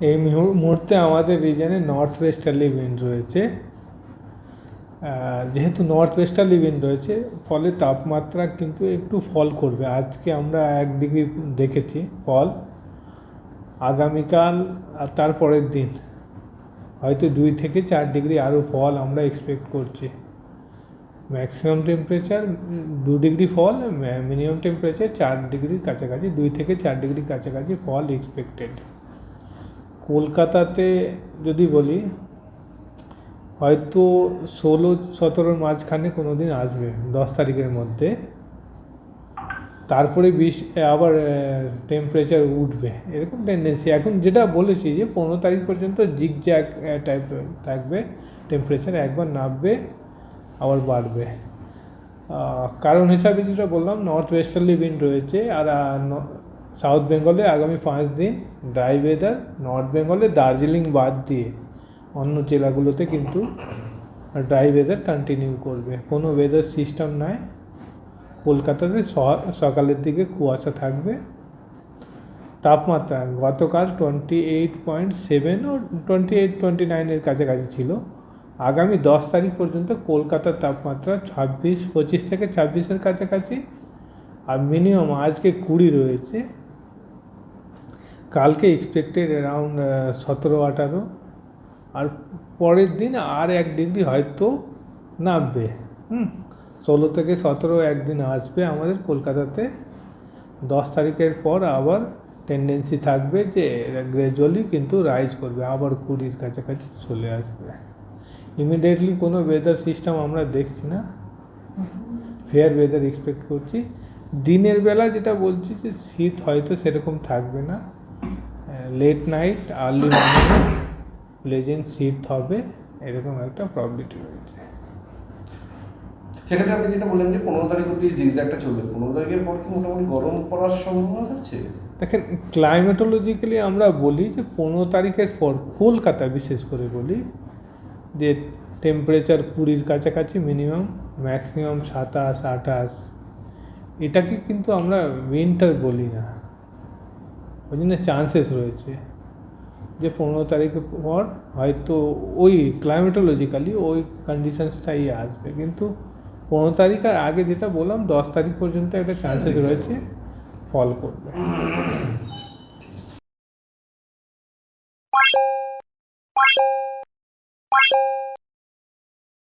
এই মুহূর- মুহূর্তে আমাদের রিজনে নর্থ ওয়েস্টার্লি উইন্ড রয়েছে যেহেতু নর্থ ওয়েস্টার্লি উইন্ড রয়েছে, ফলে তাপমাত্রা কিন্তু একটু ফল করবে। আজকে আমরা এক ডিগ্রি দেখেছি ফল আগামীকাল আর তারপরের দিন হয়তো দুই থেকে চার ডিগ্রি আরও ফল আমরা এক্সপেক্ট করছি। ম্যাক্সিমাম টেম্পারেচার দু ডিগ্রি ফল মিনিমাম টেম্পারেচার চার ডিগ্রির কাছাকাছি, দুই থেকে চার ডিগ্রির কাছাকাছি ফল এক্সপেক্টেড কলকাতাতে যদি বলি, হয়তো ষোলো সতেরোর মাঝখানে কোনো দিন আসবে, দশ তারিখের মধ্যে। তারপরে বিশ, আবার টেম্পারেচার উঠবে, এরকম টেন্ডেন্সি এখন যেটা বলেছি যে, পনেরো তারিখ পর্যন্ত জিগজ্যাগ টাইপ থাকবে। টেম্পারেচার একবার নামবে, আবার বাড়বে। কারণ হিসাবে যেটা বললাম নর্থ ওয়েস্টার্লি উইন্ড রয়েছে, আর সাউথ বেঙ্গলে আগামী পাঁচ দিন ড্রাই ওয়েদার, নর্থ বেঙ্গলে দার্জিলিং বাদ দিয়ে অন্য জেলাগুলোতে কিন্তু ড্রাই ওয়েদার কন্টিনিউ করবে। কোনো ওয়েদার সিস্টেম নাই। কলকাতাতে সকালের দিকে কুয়াশা থাকবে। তাপমাত্রা গতকাল টোয়েন্টি এইট পয়েন্ট সেভেন ও টোয়েন্টি এইট টোয়েন্টি নাইনের কাছাকাছি ছিল। আগামী দশ তারিখ পর্যন্ত কলকাতার তাপমাত্রা ছাব্বিশ, পঁচিশ থেকে ছাব্বিশের কাছাকাছি। আর মিনিমাম আজকে কুড়ি রয়েছে। কালকে এক্সপেক্টেড অ্যারাউন্ড সতেরো, আঠারো। আর পরের দিন আর এক ডিগ্রি হয়তো নামবে। হুম, ষোলো থেকে সতেরো একদিন আসবে আমাদের কলকাতাতে। দশ তারিখের পর আবার টেন্ডেন্সি থাকবে যে গ্র্যাজুয়ালি কিন্তু রাইজ করবে, আবার কুড়ির কাছাকাছি চলে আসবে। ইমিডিয়েটলি কোনো ওয়েদার সিস্টেম আমরা দেখছি না। ফেয়ার ওয়েদার এক্সপেক্ট করছি। দিনের বেলা যেটা বলছি যে শীত হয়তো সেরকম থাকবে না। Late night early morning pleasant শীত হবে এরকম একটা প্রবলিটি রয়েছে। সেক্ষেত্রে আপনি যেটা বললেন যে পনেরো তারিখ অব্দি জিগজ্যাগটা চলবে। পনেরো তারিখের পর কি মোটামুটি গরম পড়ার সম্ভাবনা থাকছে? দেখেন ক্লাইমেটোলজিক্যালি আমরা বলি যে পনেরো তারিখের পর কলকাতা বিশেষ করে বলি যে টেম্পারেচার কুড়ির কাছাকাছি মিনিমাম ম্যাক্সিমাম সাতাশ আঠাশ। এটাকে কিন্তু আমরা উইন্টার বলি না। ওই জন্য চান্সেস রয়েছে যে পনেরো তারিখের পর হয়তো ওই ক্লাইমেটোলজিক্যালি ওই কন্ডিশনসটাই আসবে। কিন্তু পনেরো তারিখ আর আগে যেটা বললাম দশ তারিখ পর্যন্ত একটা চান্সেস হ্যাঁ, রয়েছে ফল করবে।